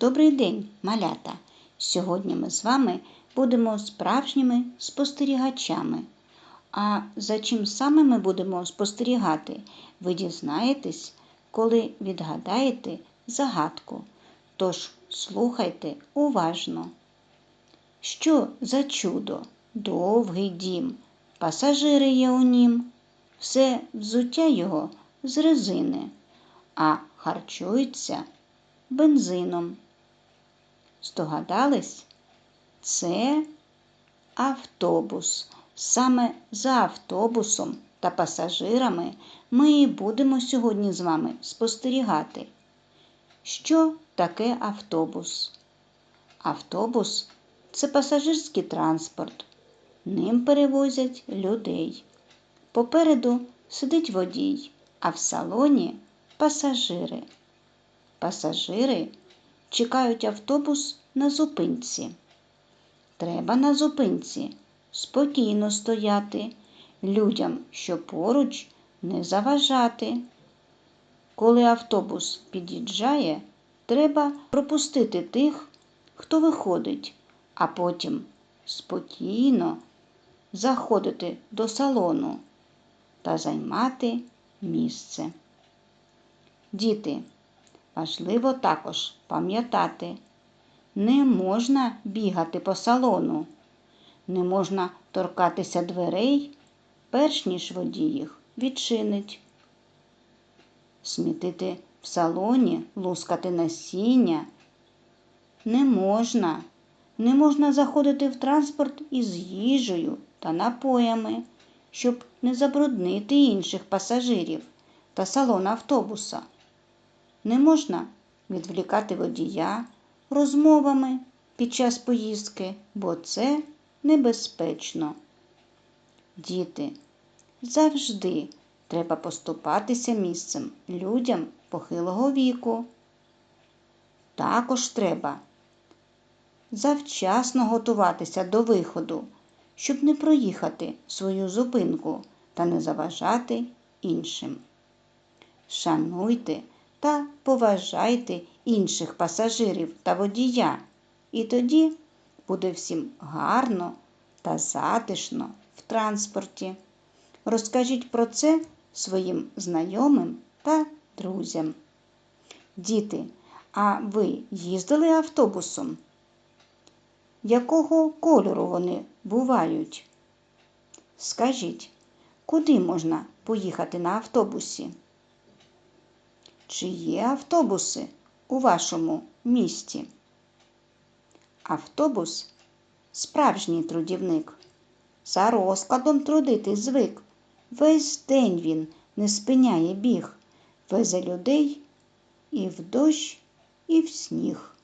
Добрий день, малята! Сьогодні ми з вами будемо справжніми спостерігачами. А за чим саме ми будемо спостерігати, ви дізнаєтесь, коли відгадаєте загадку. Тож слухайте уважно. Що за чудо? Довгий дім, пасажири є у нім, все взуття його з резини, а харчується бензином. Здогадались? Це автобус. Саме за автобусом та пасажирами ми будемо сьогодні з вами спостерігати. Що таке автобус? Автобус це пасажирський транспорт. Ним перевозять людей. Попереду сидить водій, а в салоні пасажири. Пасажири чекають автобус на зупинці. Треба на зупинці спокійно стояти, людям, що поруч, не заважати. Коли автобус під'їжджає, треба пропустити тих, хто виходить, а потім спокійно заходити до салону та займати місце. Діти, важливо також пам'ятати, не можна бігати по салону, не можна торкатися дверей, перш ніж водій їх відчинить. Смітити в салоні, лускати насіння не можна. Не можна заходити в транспорт із їжею та напоями, щоб не забруднити інших пасажирів та салон автобуса. Не можна відвлікати водія розмовами під час поїздки, бо це небезпечно. Діти, завжди треба поступатися місцем людям похилого віку. Також треба завчасно готуватися до виходу, щоб не проїхати свою зупинку та не заважати іншим. Шануйте та поважайте інших пасажирів та водія, і тоді буде всім гарно та затишно в транспорті. Розкажіть про це своїм знайомим та друзям. Діти, а ви їздили автобусом? Якого кольору вони бувають? Скажіть, куди можна поїхати на автобусі? Чи є автобуси у вашому місті? Автобус справжній трудівник. За розкладом трудити звик. Весь день він не спиняє біг, везе людей і в дощ, і в сніг.